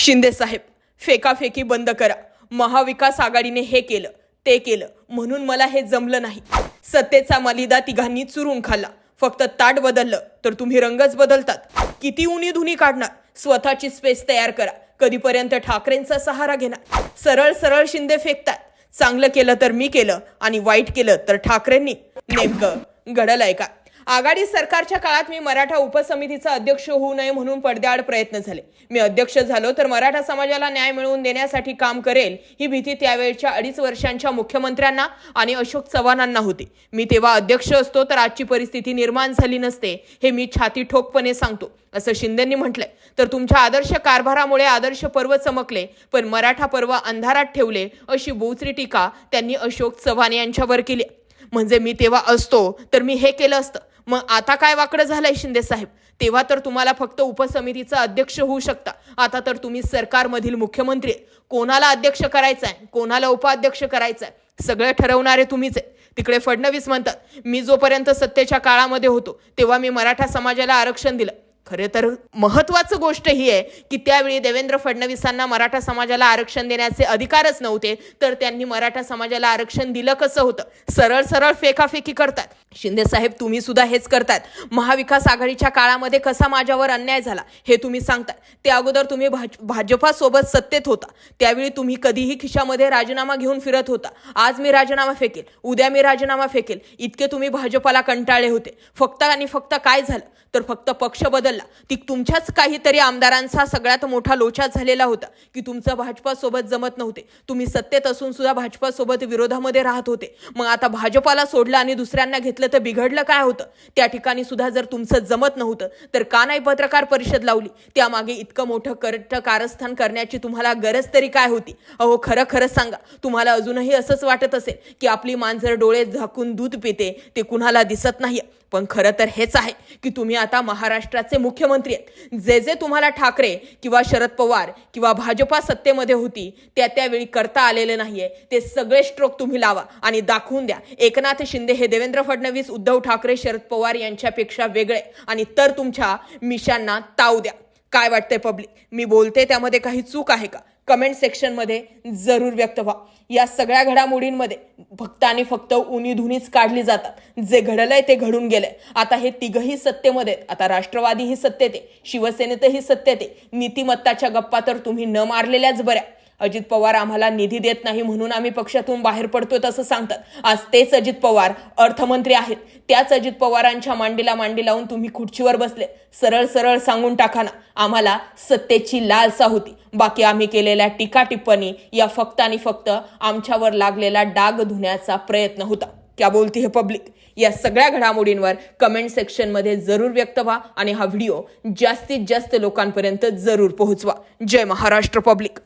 शिंदेसाहेब फेकाफेकी बंद करा. महाविकास आघाडीने हे केलं ते केलं म्हणून मला हे जमलं नाही. सत्तेचा मलिदा तिघांनी चुरून खाल्ला. फक्त ताट बदललं तर तुम्ही रंगच बदलतात. किती उनी धुनी काढणार? स्वतःची स्पेस तयार करा. कधीपर्यंत ठाकरेंचा सहारा घेणार? सरळ सरळ शिंदे फेकतात. चांगलं केलं तर मी केलं आणि वाईट केलं तर ठाकरेंनी. नेमकं घडलंय का? आघाडी सरकारच्या काळात मी मराठा उपसमितीचा अध्यक्ष होऊ नये म्हणून पडद्याआड प्रयत्न झाले. मी अध्यक्ष झालो तर मराठा समाजाला न्याय मिळवून देण्यासाठी काम करेल ही भीती त्यावेळच्या अडीच वर्षांच्या मुख्यमंत्र्यांना आणि अशोक चव्हाणांना होती. मी तेव्हा अध्यक्ष असतो तर आजची परिस्थिती निर्माण झाली नसते हे मी छाती ठोकपणे सांगतो असं शिंदेंनी म्हटलंय. तर तुमच्या आदर्श कारभारामुळे आदर्श पर्व चमकले पण मराठा पर्व अंधारात ठेवले अशी बोचरी टीका त्यांनी अशोक चव्हाण यांच्यावर केली. म्हणजे मी तेव्हा असतो तर मी हे केलं असतं. मग आता काय वाकडं झालंय शिंदे साहेब? तेव्हा तर तुम्हाला फक्त उपसमितीचा अध्यक्ष होऊ शकता. आता तर तुम्ही सरकारमधील मुख्यमंत्री कोणाला अध्यक्ष करायचं आहे कोणाला उपाध्यक्ष करायचं आहे सगळे ठरवणारे तुम्हीच आहे. तिकडे फडणवीस म्हणतात मी जोपर्यंत सत्तेच्या काळामध्ये होतो तेव्हा मी मराठा समाजाला आरक्षण दिलं. खरे तर महत्वाचं गोष्ट ही आहे की त्यावेळी देवेंद्र फडणवीसांना मराठा समाजाला आरक्षण देण्याचे अधिकारच नव्हते तर त्यांनी मराठा समाजाला आरक्षण दिलं कसं होतं? सरळ सरळ फेकाफेकी करतात. शिंदे साहेब तुम्ही सुद्धा हेच करतात. महाविकास आघाडीच्या काळामध्ये कसा माझ्यावर अन्याय झाला हे तुम्ही सांगतात. त्या अगोदर तुम्ही भाज भाजपासोबत सत्तेत होता. त्यावेळी तुम्ही कधीही खिशामध्ये राजीनामा घेऊन फिरत होता. आज मी राजीनामा फेकेल उद्या मी राजीनामा फेकेल. इतके तुम्ही भाजपाला कंटाळले होते. फक्त आणि फक्त काय झालं? तर फक्त पक्ष बदल बदलला. ती तुमच्याच काहीतरी आमदारांचा सगळ्यात मोठा लोचा झालेला होता की तुमचं भाजपासोबत जमत नव्हते. तुम्ही सत्तेत असून सुद्धा भाजपासोबत विरोधामध्ये राहत होते. मग आता भाजपाला सोडलं आणि दुसऱ्यांना घेतलं तर बिघडलं काय होतं? त्या ठिकाणी सुद्धा जर तुमचं जमत नव्हतं तर का नाही पत्रकार परिषद लावली? त्यामागे इतकं मोठं करट कारस्थान करण्याची तुम्हाला गरज तरी काय होती? अहो खरं खरं सांगा तुम्हाला अजूनही असंच वाटत असेल की आपली मांजर डोळे झाकून दूध पिते ते कुणाला दिसत नाही पण खरं तर हेच आहे की तुम्ही आता महाराष्ट्राचे मुख्यमंत्री आहेत. जे जे तुम्हाला ठाकरे किंवा शरद पवार किंवा भाजपा सत्तेमध्ये होती त्या त्यावेळी करता आलेले नाहीये. ते सगळे स्ट्रोक तुम्ही लावा आणि दाखवून द्या. एकनाथ शिंदे हे देवेंद्र फडणवीस उद्धव ठाकरे शरद पवार यांच्यापेक्षा वेगळे आणि तर तुमच्या मिशांना ताव द्या. काय वाटतंय पब्लिक मी बोलते त्यामध्ये काही चूक आहे का? कमेंट सेक्शनमध्ये जरूर व्यक्त व्हा. या सगळ्या घडामोडींमध्ये फक्त आणि फक्त उनी धुनीच काढली जातात. जे घडलंय ते घडून गेलंय. आता हे तिघही सत्तेमध्ये आहेत. आता राष्ट्रवादीही सत्तेत आहे. शिवसेनेतही सत्तेत आहे. नीतिमत्ताच्या गप्पा तर तुम्ही न मारलेल्याच बऱ्या. अजित पवार आम्हाला निधी देत नाही म्हणून आम्ही पक्षातून बाहेर पडतोय असं सांगतात. आज तेच अजित पवार अर्थमंत्री आहेत. त्याच अजित पवारांच्या मांडीला मांडी लावून तुम्ही खुर्चीवर बसले. सरळ सरळ सांगून टाका ना आम्हाला सत्तेची लालसा होती. बाकी आम्ही केलेल्या टीका टिप्पणी या फक्त आणि फक्त आमच्यावर लागलेला डाग धुण्याचा प्रयत्न होता. क्या बोलती है पब्लिक? या सगळ्या घडामोडींवर कमेंट सेक्शनमध्ये जरूर व्यक्त व्हा आणि हा व्हिडिओ जास्तीत जास्त लोकांपर्यंत जरूर पोहोचवा. जय महाराष्ट्र पब्लिक.